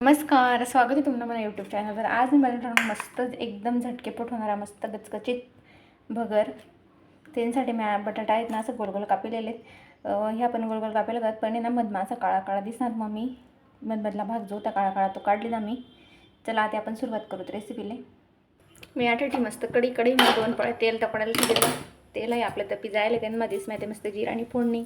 नमस्कार स्वागत आहे तुम्हाला मला यूट्यूब चॅनलवर आज मी बनवणार मस्त एकदम झटकेपोट होणारा मस्त गचकचित भगर. त्यांसाठी मी बटाटा आहेत ना असं गोलगोल कापलेले कापिलेले आहेत. अं, हे आपण कापायला लागत पण ना मधमा असा काळा काळा दिसणार मग मी मधमधला भाग जो होता काळा काळा तो काढले ना मी. चला आता आपण सुरुवात करूत रेसिपीले मी आठवटी मस्त कडी कडी मी दोन पळ तेल तपडायला ठेवलं तेल आहे आपलं तपी जायला त्यांमध्येच माहिती मस्त जीर आणि फोडणी.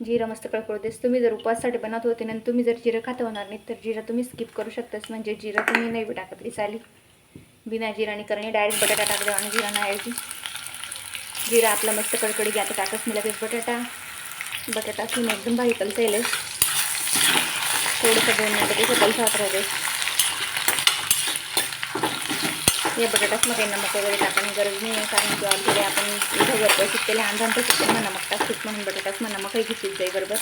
जिरं मस्त कळकळ देस तुम्ही जर उपवासासाठी बनवत होते आणि तुम्ही जर जिरं खात होणार नाही तर जिरा तुम्ही स्किप करू शकतास. म्हणजे जिरं तुम्ही नाही टाकत. विसाली. बिना जिरा करणे. डायरेक्ट बटाटा टाकले आणि जिरा नाही जिरा आपला मस्त कडकडी घ्या. आता टाकत मी लगेच बटाटा. बटाटा तुम्ही एकदम भारी कलता थोडंसं दोन मिनटं त्याचं कलसात राहते या बटाटासमध्ये नमक वगैरे टाकण्याची गरज नाही आहे कारण की ऑलरेडी आपण इथं घरचं शिकलेले अंधान तर शिकते म्हणा नमक टाकतो म्हणून बटाटाच म्हणा नमकही घेतलीच जाईल बरोबर?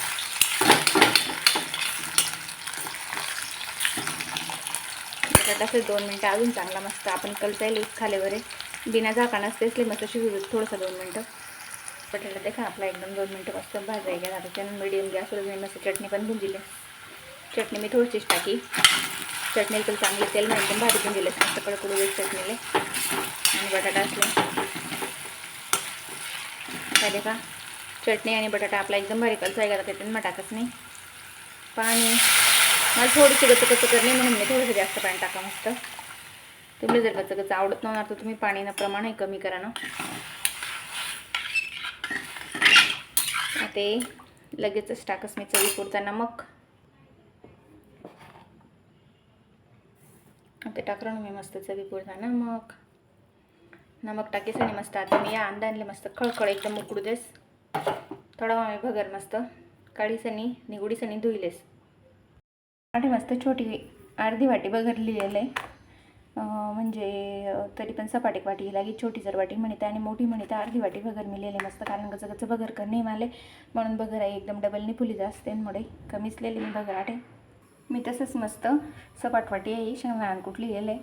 बटाटाचे दोन मिनटं अजून चांगला मस्त आपण कलचायला खाले वगैरे बिना झाकाणाच तेचले मस्त शिजू थोडंसं दोन मिनटं. बटाटा देखा आपला एकदम दोन मिनटं मस्त भाजायला घ्या. आता त्यानं मिडियम गॅसवर मी मस्त चटणी पण भुंजिले. चटणी मी थोडीशीच टाकी. चटणी तर चांगलं तेल नाही एकदम भारी पण दिलं मस्त कडकडू देत चटणीले. आणि बटाटा असले. काय का चटणी आणि बटाटा आपला एकदम भारी कलचा गेला त्याच्यात मग टाकत नाही. पाणी. मला थोडीशी गच गच करणे म्हणून मी थोडंसं जास्त पाणी टाका मस्त. तुम्ही जर गच गच आवडत नव्हणार तर तुम्ही पाणीनं प्रमाणही कमी करा ना. ते लगेचच टाकस मी चवी पुरता नमक. ते टाकलं मी मस्त चवी पुरता नमक नमक टाकीस आणि मस्त आता मी या अंदानले मस्त खळखळ एकदम उकडू देस. थोडा मी भगर मस्त. काळीसनी निगुडीसनी धुईलेस. आणि मस्त छोटी अर्धी वाटी बगर लिहिलेलं आहे. म्हणजे तरी पण सपाट एक वाटी लागी छोटी जर वाटी म्हणते आणि मोठी म्हणते अर्धी वाटी बघर मी लिहिले मस्त. कारण कसं कसं बघर कर नाही माले. म्हणून बघर आहे एकदम डबलने फुली जास्त मुळे कमीच लिहिली मी बघर आठे मी तसंच मस्त सपाट वाटी आहे शेंगदाणा कुठली आहे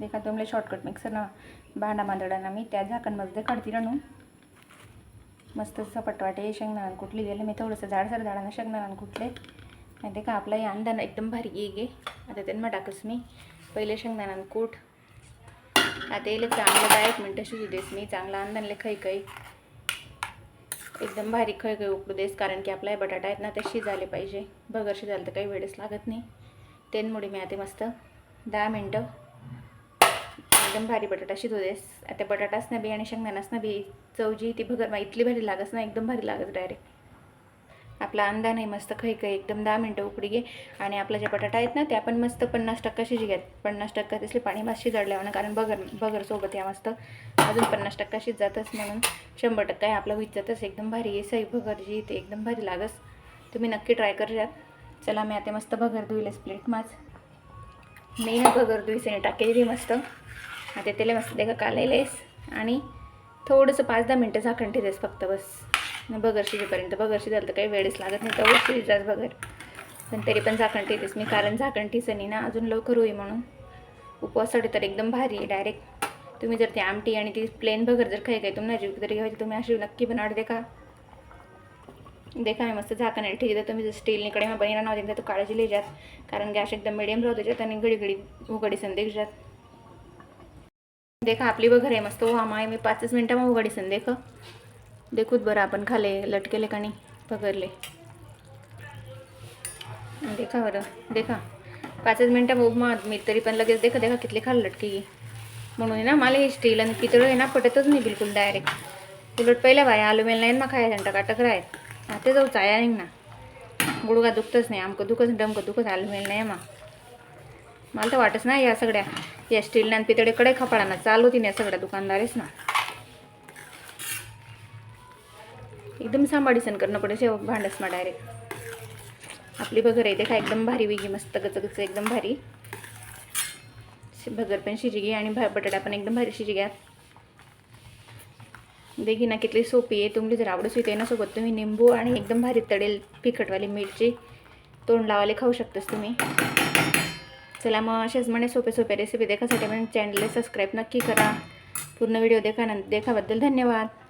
देखा तुमले शॉर्टकट मिक्सरनं भांडा मांदडाना मी त्या झाकणमध्ये काढती राहून मस्त सपाट आहे शेंगदाणा कुठली मी थोडंसं जाडसर झाडांना शेंगदाणा कुठले? आणि ते का आपला हे अंदान एकदम भारी ये गे. आता त्यांना टाकस मी. पहिले शेंगदाणाकूट आता येले चांगलं दहा एक मिनटं शिजू देस मी. चांगला अंदानले खै खै एकदम भारी खै उकडू देस कारण की आपला हे बटाटा आहेत ना ते शिजायला पाहिजे. बगर शिजायला तर काही वेळेस लागत नाही. तेनमुळे मी आता मस्त. दहा मिनटं. एकदम भारी बटाटा शिजू देस. आता बटाटाच ना बी आणि शेंगदाणाच ना बी चवजी ती भगर मग इतली भारी लागस ना एकदम भारी लागत डायरेक्ट आपला अंदा नाही मस्त खै खै एकदम दहा मिनटं उकडी घे. आणि आपला जे बटाटा आहेत ना त्या पण मस्त पन्नास टक्का शिजी घ्यात. पन्नास टक्का तिथले पाणी भात शिजडल्यावर ना कारण बगर बगर सोबत या मस्त. अजून पन्नास टक्का शिज जातच म्हणून शंभर टक्का आहे आपलं विजतच जातच. एकदम भारी आहे. सई भगर जी ते एकदम भारी लागस. तुम्ही नक्की ट्राय करजात चला मी आता मस्त भगर धुईलेस प्लेट माझ मी ना भगर धुईसने टाकेली मस्त. आता त्याला मस्त देखा कालेलेस आणि थोडंसं पाच दहा मिनटं झाकण ठेवतेस फक्त बस. बगर शिजेपर्यंत बगर शिजायला तर काही वेळेस लागत नाही तेवढं शिजाच बगर पण तरी पण झाकण ठेवतेस मी कारण झाकण ठिसणी ना अजून लवकर होई म्हणून. उपवासासाठी तर एकदम भारी आहे डायरेक्ट तुम्ही जर ती आमटी आणि ती प्लेन बगर जर खाई काही तुम्हाला जीव तरी घ्यायची तुम्ही अशी नक्की बनवड देखा देखा मी मस्त झाकण आहे ठीक आहे तुम्ही जर स्टील निकडे मग बहिणा नाव तर तो काळजी लिहिजात कारण गॅस एकदम मिडियम राहू त्याच्यात आणि घडी घडी उघडी संदेश जात देखा आपली बघर आहे मस्त हो आम्हा मी पाचच मिनटामध्ये मग उघडी सन देखूत बरं आपण खाले लटकेले का नाही पगरले देखा बरं देखा. पाचच मिनटं मग मग मी तरी पण लगेच देखा देखा कितले खाल लटकी म्हणून आहे ना मला हे स्टील आणि पितळ आहे ना पटतच नाही बिलकुल डायरेक्ट उलट पहिल्या बाया आलुमेल नाही मग खायला टका टकर आहेत आता जाऊ चाया नाही ना. गुडगा दुखतच नाही आमकं दुखत डमकं दुखत आलुमेल नाही मग. मला तर वाटच ना या सगळ्या. या स्टील आणि पितळेकडे खपाडाना चालू होती ना या सगळ्या दुकानदारीच ना. एकदम सांभाळीसन करणं पडेल शेव भांडसमा डायरेक्ट आपली भगर आहे देखा एकदम भारी वेगळी मस्त गचगच एकदम भारी. भगर पण शिजी घे आणि भा बटाटा पण एकदम भारी शिजी घ्या देखी ना कितली सोपी आहे तुम्ही जर आवडत होते ना सोबत तुम्ही निंबू आणि एकदम भारी तडेल फिकटवाली मिरची. तोंड लावाले खाऊ शकतास तुम्ही. चला मग असेच म्हणे सोपे सोपे रेसिपी देखासाठी पण चॅनलला सबस्क्राईब नक्की करा. पूर्ण व्हिडिओ देखा देखाबद्दल धन्यवाद.